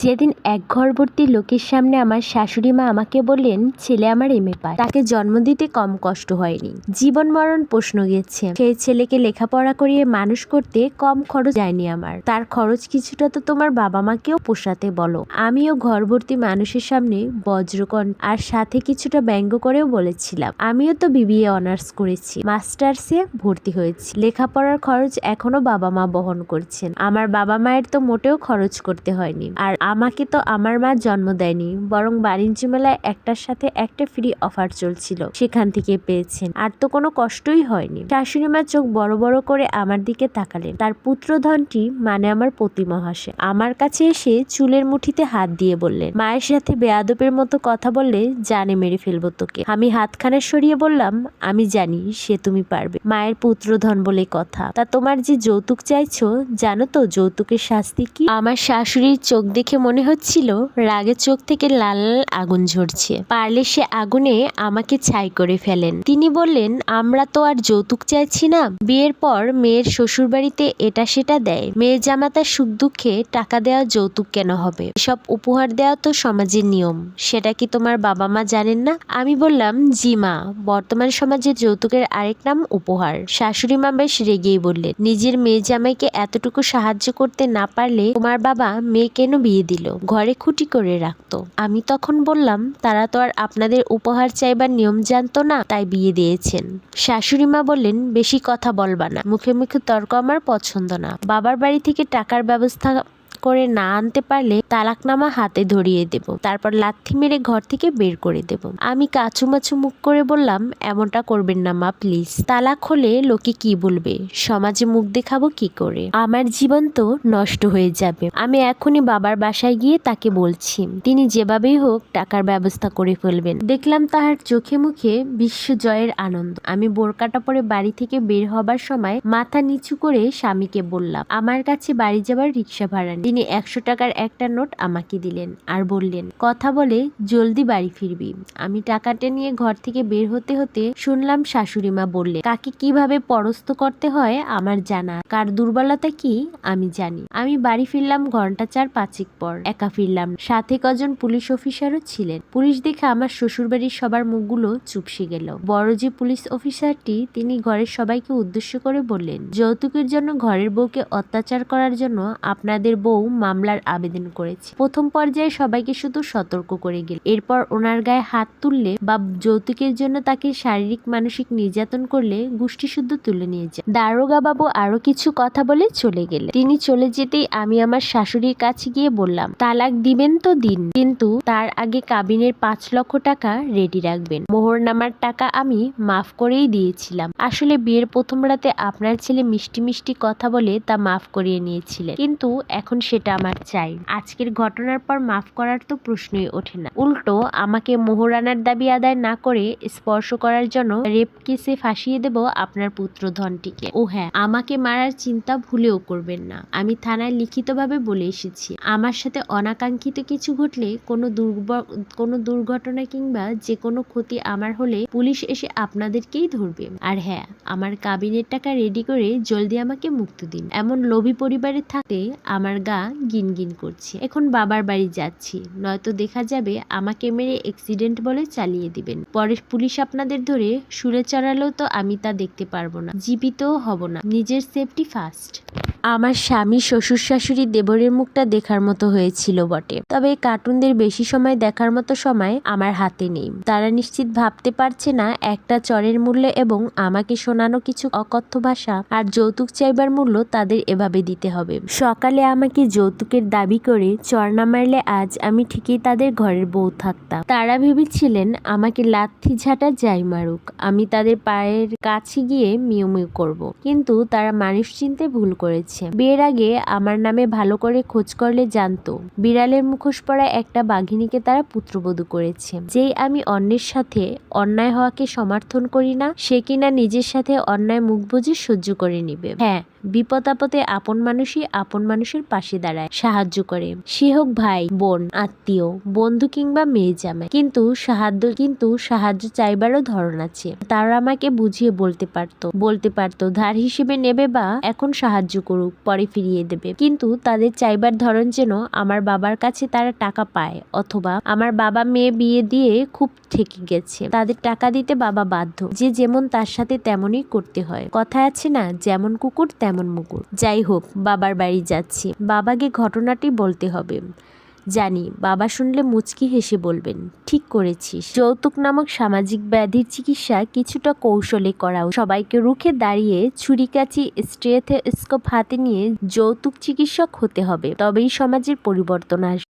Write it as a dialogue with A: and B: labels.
A: যেদিন এক ঘরবর্তী লোকের সামনে আমার শাশুড়ি মা আমাকে বললেন, ছেলে আমার এম এ পাস। তাকে জন্ম দিতে কম কষ্ট হয়নি। জীবন মরণ প্রশ্ন গেছে। সেই ছেলেকে লেখাপড়া করিয়ে মানুষ করতে কম খরচ যায়নি আমার। তার খরচ কিছুটা তো তোমার বাবা মাকেও পোষাতে বলো। আমিও ঘরবর্তী মানুষের সামনে বজ্রকণ আর সাথে কিছুটা ব্যঙ্গ করেও বলেছিলাম। আমিও তো বিবিএ অনার্স করেছি। মাস্টার্সে ভর্তি হয়েছি। লেখাপড়ার খরচ এখনও বাবা মা বহন করছেন। আমার বাবা মায়ের তো মোটেও খরচ করতে হয়নি। আর আমাকে তো আমার মা জন্ম দেয়নি, বরং বাণিজ্য মেলায় একটার সাথে একটা ফ্রি অফার চলছিল, সেখান থেকে পেয়েছেন। আর তো কোনো কষ্টই হয়নি। শাশুড়ি মা চোখ বড় বড় করে আমার দিকে তাকালেন। তার পুত্রধনটি মানে আমার প্রতিমা হাসে আমার কাছে এসে চুলের মুঠিতে হাত দিয়ে বললেন, মায়ের সাথে বেয়াদবের মতো কথা বললে জানে মেরে ফেলব তোকে। আমি হাতখানা সরিয়ে বললাম, আমি জানি, সে তুমি পারবে। মায়ের পুত্রধন বলে কথা। তা তোমার যে যৌতুক চাইছো, জানো তো যৌতুকের শাস্তি কি? আমার শাশুড়ির চোখ দেখে মনে হচ্ছিল রাগে চোখ থেকে লাল লাল আগুন ঝরছে। পারলে সে আগুনে আমাকে ছাই করে ফেলেন। তিনি বললেন, আমরা তো আর যৌতুক চাইছি না। বিয়ের পর মেয়ের শ্বশুরবাড়িতে এটা সেটা দেয়। মেয়ে জামাতার সুখ দুঃখে টাকা দেওয়া যৌতুক কেন হবে? সব উপহার দেওয়া তো সমাজের নিয়ম। সেটা কি তোমার বাবা মা জানেন না? আমি বললাম, জি মা। বর্তমান সমাজে যৌতুকের আরেক নাম উপহার। শাশুড়ি মা বেশ রেগেই বললেন, নিজের মেয়ে জামাইকে এতটুকু সাহায্য করতে না পারলে তোমার বাবা মেয়ে কেন বিয়ে দিল, ঘরে খুঁটি করে রাখতো। আমি তখন বললাম, তারা তো আর আপনাদের উপহার চাইবার নিয়ম জানতো না, তাই বিয়ে দিয়েছেন। শাশুড়ি মা বললেন, বেশি কথা বলবা না। মুখে মুখে তর্ক আমার পছন্দ না। বাবার বাড়ি থেকে টাকার ব্যবস্থা করে না আনতে পারলে তালাকনামা হাতে ধরিয়ে দেব। তারপর লাথি মেরে ঘর থেকে বের করে দেব। আমি কাচুমাচু মুখ করে বললাম, এমনটা করবেন না মা, প্লিজ। তালাক হলে লোকে কি বলবে? সমাজে মুখ দেখাবো কি করে? আমার জীবন তো নষ্ট হয়ে যাবে। আমি এখনই বাবার বাসায় গিয়ে তাকে বলছি। তিনি যেভাবেই হোক টাকার ব্যবস্থা করে ফেলবেন। দেখলাম তাহার চোখে মুখে বিশ্ব জয়ের আনন্দ। আমি বোরকাটা পরে বাড়ি থেকে বের হবার সময় মাথা নিচু করে স্বামীকে বললাম, আমার কাছে বাড়ি যাবার রিক্সা ভাড়া নেই। তিনি একশো টাকার একটা নোট আমাকে দিলেন আর বললেন, কথা বলে, জলদি বাড়ি ফিরবি। আমি টাকাটা নিয়ে ঘর থেকে বের হতে হতে শুনলাম শাশুড়ি মা বললেন, কাকে কীভাবে পরস্ত করতে হয় আমার জানা, কার দুর্বলতা কি আমি জানি। আমি বাড়ি ফিরলাম ঘণ্টা চার পাঁচেক পর, একা ফিরলাম। সাথে কজন পুলিশ অফিসারও ছিলেন। পুলিশ দেখে আমার শ্বশুরবাড়ির সবার মুখগুলো চুপসে গেল। বড় যে পুলিশ অফিসারটি, তিনি ঘরের সবাইকে উদ্দেশ্য করে বললেন, যৌতুকের জন্য ঘরের বউকে অত্যাচার করার জন্য আপনাদের বউ মামলার আবেদন করেছে। প্রথম পর্যায়ে সবাইকে শুধু সতর্ক করে গেল। এরপর ওনার গায়ে হাত তুললে বা যৌতুকের জন্য তাকে শারীরিক, মানসিক নির্যাতন করলে গোষ্ঠী শুদ্ধ তুলে নিয়ে যায়। দারোগা বাবু আরও কিছু কথা বলে চলে গেলে তিনি চলে যেতেই আমি আমার শাশুড়ির কাছে গিয়ে বললাম, তালাক দিবেন তো দিন, কিন্তু তার আগে কাবিনের পাঁচ লক্ষ টাকা রেডি রাখবেন। মোহরনামার টাকা আমি মাফ করেই দিয়েছিলাম। আসলে বিয়ের প্রথম রাতে আপনার ছেলে মিষ্টি মিষ্টি কথা বলে তা মাফ করিয়ে নিয়েছিলেন। কিন্তু এখন সেটা আমার চাই। আজকের ঘটনার পর মাফ করার তো প্রশ্নই ওঠে না। উল্টো আমাকে মোহরানার দাবি আদায় না করে স্পর্শ করার জন্য রেপ কেসে ফাঁসিয়ে দেব আপনার পুত্রধনটিকে ও হ্যাঁ আমাকে মারার চিন্তা ভুলেও করবেন না। আমি থানায় লিখিতভাবে বলে এসেছি। আমার সাথে অনাকাঙ্ক্ষিত কিছু ঘটলে কোনো কোনো দুর্ঘটনা কিংবা যে কোনো ক্ষতি আমার হলে পুলিশ এসে আপনাদেরকেই ধরবে। আর হ্যাঁ আমার কাবিনের টাকা রেডি করে জলদি আমাকে মুক্তি দিন। এমন লোভী পরিবারে থাকতে আমার গা গিনগিন করছে। এখন বাবার বাড়ি যাচ্ছি। নয়তো দেখা যাবে আমাকে মেরে অ্যাক্সিডেন্ট বলে চালিয়ে দিবেন। পরে পুলিশ আপনাদের ধরে সুরে চড়ালেও তো আমি তা দেখতে পারব না। জীবিতও হব না। নিজের সেফটি ফার্স্ট আমার স্বামী শ্বশুর শাশুড়ি দেবরের মুখটা দেখার মতো হয়েছিল বটে। তবে কার্টুনদের বেশি সময় দেখার মতো সময় আমার হাতে নেই। তারা নিশ্চিত ভাবতে পারছে না একটা চরের মূল্য এবং আমাকে শোনানো কিছু অকথ্য ভাষা আর যৌতুক চাইবার মূল্য তাদের এভাবে দিতে হবে। সকালে আমাকে যৌতুকের দাবি করে চর না মারলে আজ আমি ঠিকই তাদের ঘরের বউ থাকতাম। তারা ভেবেছিলেন আমাকে লাথি ঝাঁটা যাই মারুক, আমি তাদের পায়ের কাছে গিয়ে মিউ মিউ করব। কিন্তু তারা মানুষ চিনতে ভুল করেছে। বিয়ের আগে আমার নামে ভালো করে খোঁজ করলে জানতো, বিড়ালের মুখোশ পরা একটা বাঘিনীকে তারা পুত্রবধূ করেছে। যেই আমি অন্যের সাথে অন্যায় হওয়াকে সমর্থন করি না, সে কিনা নিজের সাথে অন্যায় মুখ বুঝে সহ্য করে নিবে। হ্যাঁ বিপদ আপদে আপন মানুষই আপন মানুষের পাশে দাঁড়ায়, সাহায্য করে। সে হোক ভাই, বোন, আত্মীয়, বন্ধু কিংবা মেয়ে জামাই। কিন্তু সাহায্য কিন্তু সাহায্য চাইবারও ধরন আছে। তারা আমাকে বুঝিয়ে বলতে পারতো বলতে পারতো, ধার হিসেবে নেবে বা এখন সাহায্য করুক, পরে ফিরিয়ে দেবে। কিন্তু তাদের চাইবার ধরন যেন আমার বাবার কাছে তারা টাকা পায়, অথবা আমার বাবা মেয়ে বিয়ে দিয়ে খুব ঠেকে গেছে। তাদের টাকা দিতে বাবা বাধ্য। যে যেমন তার সাথে তেমনই করতে হয়। কথা আছে না, যেমন কুকুর তেমন মুকুর যাই হোক, বাবার বাড়ি যাচ্ছি। বাবাকে ঘটনাটি বলতে হবে। জানি, বাবা শুনলে মুচকি হেসে বলবেন, ঠিক করেছিস। যৌতুক নামক সামাজিক ব্যাধির চিকিৎসা কিছুটা কৌশলে করাও সবাইকে রুখে দাঁড়িয়ে ছুরিকাচি স্টেথেস্কোপ হাতে নিয়ে যৌতুক চিকিৎসক হতে হবে, তবেই সমাজের পরিবর্তন আসবে।